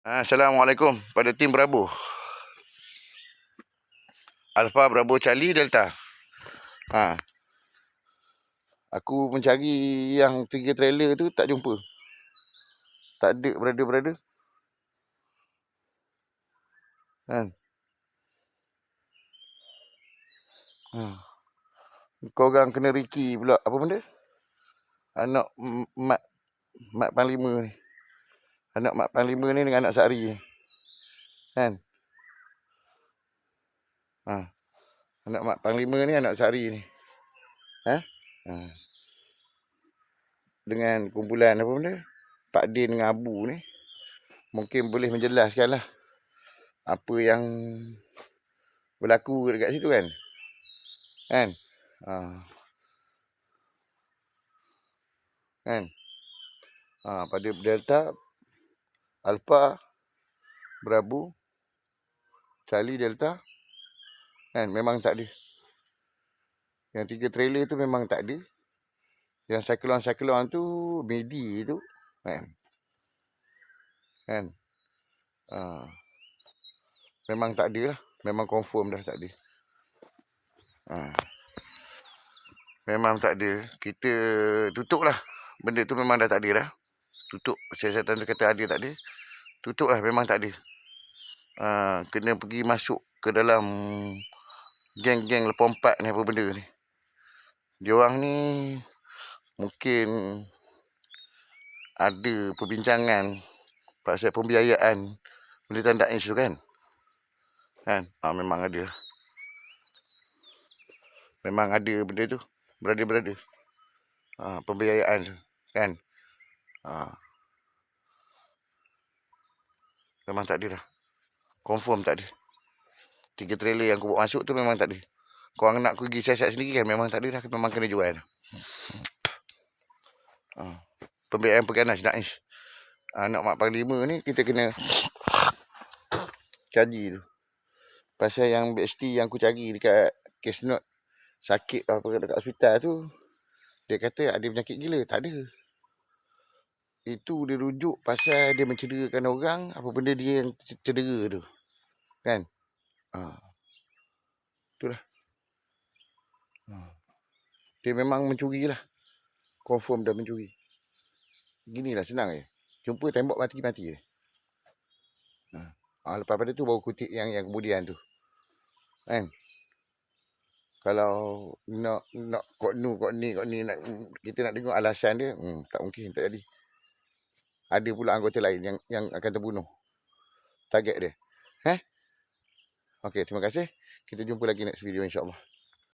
Assalamualaikum pada tim Bravo. Alpha Bravo Charlie Delta. Ha. Aku mencari yang tiga trailer tu tak jumpa. Tak ada brother-brother. Kan? Ha. Kau orang kena Ricky pula. Apa benda? Anak mat mat panglima ni. Anak mak panglima ni dengan anak Sari. Kan? Ha. Anak mak panglima ni anak Sari ni. Ha? Ha. Dengan kumpulan apa benda? Pak Din dengan Abu ni. Mungkin boleh menjelaskan lah. Apa yang berlaku dekat situ kan? Kan? Ha. Kan? Ha, pada Delta Alpha Bravo Charlie Delta. Kan memang tak ada. Yang tiga trailer tu memang tak ada. Yang cyclone-cyclone tu midi tu kan. Kan? Uh, memang tak ada lah. Memang confirm dah tak ada. Uh, memang tak ada. Kita tutup lah. Benda tu memang dah tak ada dah tutup siasatan tu kata ada tak ada tutup lah memang tak ada uh, kena pergi masuk ke dalam geng-geng lepon empat ni apa benda ni. Dia orang ni mungkin ada perbincangan pasal pembiayaan benda tanda isu kan. Kan? Ha, memang ada. Memang ada benda tu. Berada-berada. Ha, pembiayaan tu. Kan Ha. Memang tak ada dah. Confirm tak ada. Tiga trailer yang aku bawa masuk tu memang tak ada. Kau orang nak aku pergi siasat sendiri kan memang tak ada dah. Memang kena jual. Ha. Pembiayaan perganas nak. Anak mak panglima ni kita kena kaji tu. Pasal yang BST yang aku cari dekat case note sakit apa dekat hospital tu dia kata ada penyakit gila. Tak ada itu dia rujuk pasal dia mencederakan orang apa benda dia yang cedera tu kan ha. itulah ha. dia memang mencuri lah confirm dah mencuri ginilah senang je jumpa tembok mati-mati je ha. ha. lepas pada tu baru kutip yang yang kemudian tu kan kalau nak nak kok nu kok ni kok ni nak kita nak tengok alasan dia hmm, tak mungkin tak jadi ada pula anggota lain yang yang akan terbunuh. Target dia. Eh? Okey, terima kasih. Kita jumpa lagi next video insya-Allah.